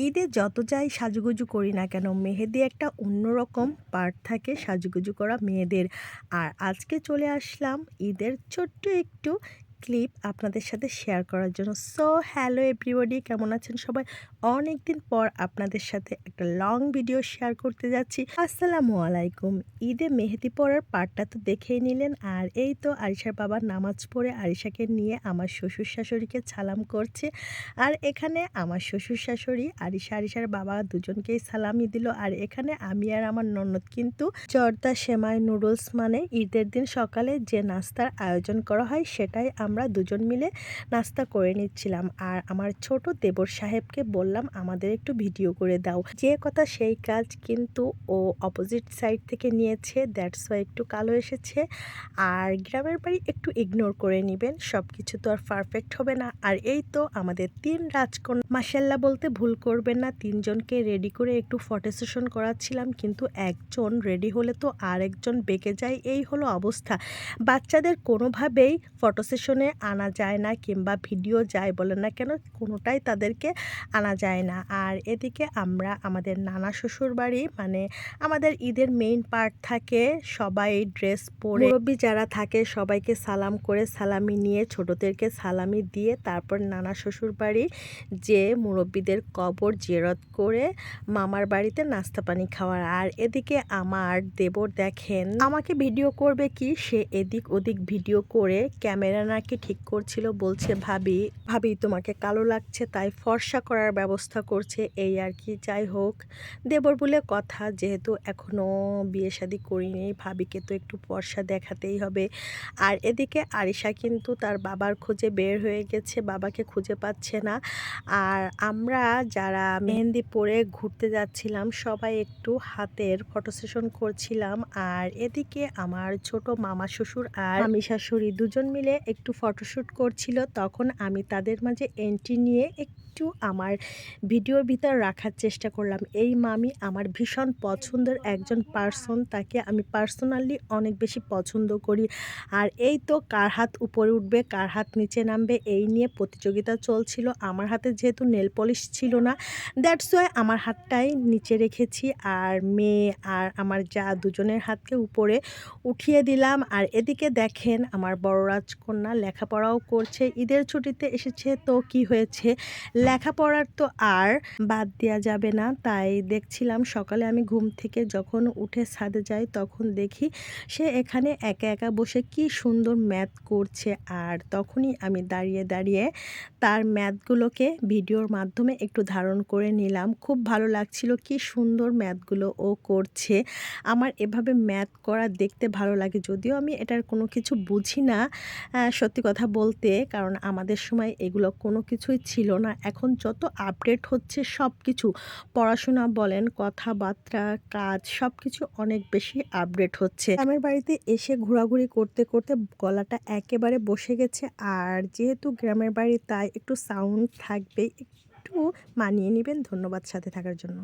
ঈদে যত যাই সাজুগুজু করি না কেন, মেহেদি একটা অন্যরকম পার্ট থাকে সাজুগুজু করা মেয়েদের। আর আজকে চলে আসলাম ঈদের ছোট্ট একটু ক্লিপ আপনাদের সাথে শেয়ার করার জন্য। সো হ্যালো এভরিবডি কেমন আছেন সবাই? অনেক দিন পর আপনাদের সাথে একটা লং ভিডিও শেয়ার করতে যাচ্ছি। আসসালামু আলাইকুম। ঈদে মেহেদি পড়ার পার্টটা তো দেখেই নিলেন। আর এই তো আরিশার বাবা নামাজ পড়ে আরিশাকে নিয়ে আমার শ্বশুর শাশুড়িকে সালাম করছে। আর এখানে আমার শ্বশুর শাশুড়ি আরিশা, আরিশার বাবা দুজনকেই সালামি দিল। আর এখানে আমি আর আমার ননদ কিন্তু জর্দা, সেমাই, নুডলস মানে ঈদের দিন সকালে যে নাস্তার আয়োজন করা হয় সেটাই আমরা দুজন মিলে নাস্তা করে নিচ্ছিলাম। আর আমার ছোট দেবর সাহেবকে বললাম, আমাদের একটু ভিডিও করে দাও। যে কথা সেই কাজ কিন্তু ও অপোজিট সাইড থেকে নিয়েছে। দ্যাটস ওয়াই একটু কালো এসেছে। আর গ্রামের বাড়ি একটু ইগনোর করে নেবেন। সব কিছু তো আর পারফেক্ট হবে না। আর এই তো আমাদের তিন রাজকন্যা। মাসাল্লাহ বলতে ভুল করবেন না। তিনজনকে রেডি করে একটু ফটো সেশন করাচ্ছিলাম। কিন্তু একজন রেডি হলে তো আরেকজন বেঁকে যায়। এই হলো অবস্থা। বাচ্চাদের কোনোভাবেই ফটো সেশনে আনা যায় না কিংবা ভিডিও যায় বলে না, কেন কোনোটাই তাদেরকে আনা যায় না। আর এদিকে আমরা আমাদের নানা শ্বশুর বাড়ি মানে আমাদের ঈদের মেইন পার্ট থাকে সবাই ড্রেস পরে। মুরব্বী যারা থাকে সবাইকে সালাম করে সালামি নিয়ে, ছোটদেরকে সালামি দিয়ে তারপর নানা শ্বশুর বাড়ি যে মুরব্বীদের কবর জেরত করে মামার বাড়িতে নাস্তা পানি খাওয়ার। আর এদিকে আমার দেবর দেখেন, আমাকে ভিডিও করবে কি? সে এদিক ওদিক ভিডিও করে, ক্যামেরা নাকি ঠিক করছিল বলছে, ভাবি ভাবি, তোমাকে কালো লাগছে, তাই ফর্সা করার ব্যবস্থা করছে। এই আর কি, যাই হোক। দেবর বলে, কথা যেহেতু এখনও বিয়ে শাদি করিনি, ভাবিকে তো একটু ফর্সা দেখাতেই হবে। আর এদিকে আরিশা কিন্তু তার বাবার খোঁজে বের হয়ে গেছে, বাবাকে খুঁজে পাচ্ছে না। আর আমরা যারা মেহেন্দি পরে ঘুরতে যাচ্ছিলাম, সবাই একটু হাতের ফটো সেশন করছিলাম। আর এদিকে আমার ছোট মামা শ্বশুর আর আমি শাশুড়ি দুজন মিলে একটু ফটোশ্যুট করছিল, তখন আমি তাদের মাঝে এন্ট্রি নিয়ে একটু আমার ভিডিওর ভিতর রাখার চেষ্টা করলাম। এই মামি আমার ভীষণ পছন্দের একজন পার্সন তাকে আমি পার্সোনালি অনেক বেশি পছন্দ করি। আর এই তো কার হাত উপরে উঠবে, কার হাত নিচে নামবে, এই নিয়ে প্রতিযোগিতা চলছিল। আমার হাতে যেহেতু নেল পলিশ ছিল না দ্যাটস ওয়াই আমার হাতটাই নিচে রেখেছি আর মেয়ে আর আমার যা দুজনের হাতকে উপরে উঠিয়ে দিলাম। আর এদিকে দেখেন আমার বড় রাজকন্যা লেখাপড়াও করছে, ঈদের ছুটিতে এসেছে, তো কি হয়েছে? লেখাপড়ার তো আর বাদ দেওয়া যাবে না। তাই দেখছিলাম সকালে আমি ঘুম থেকে যখন উঠে ছাদে যাই, তখন দেখি সে এখানে একা একা বসে কি সুন্দর ম্যাথ করছে। আর তখনই আমি দাঁড়িয়ে দাঁড়িয়ে তার ম্যাথগুলোকে ভিডিওর মাধ্যমে একটু ধারণ করে নিলাম। খুব ভালো লাগছিল কি সুন্দর ম্যাথগুলো ও করছে। আমার এভাবে ম্যাথ করা দেখতে ভালো লাগে, যদিও আমি এটার কোনো কিছু বুঝি না। সত্যি কথা বলতে কারণ আমাদের সময় এগুলো কোনো কিছুই ছিল না। এখন যত আপডেট হচ্ছে সব কিছু পড়াশোনা বলেন, কথাবার্তা, কাজ সব কিছু অনেক বেশি আপডেট হচ্ছে। গ্রামের বাড়িতে এসে ঘোরাঘুরি করতে করতে গলাটা একেবারে বসে গেছে। আর যেহেতু গ্রামের বাড়ি, তাই একটু সাউন্ড থাকবে, একটু মানিয়ে নেবেন। ধন্যবাদ সাথে থাকার জন্য।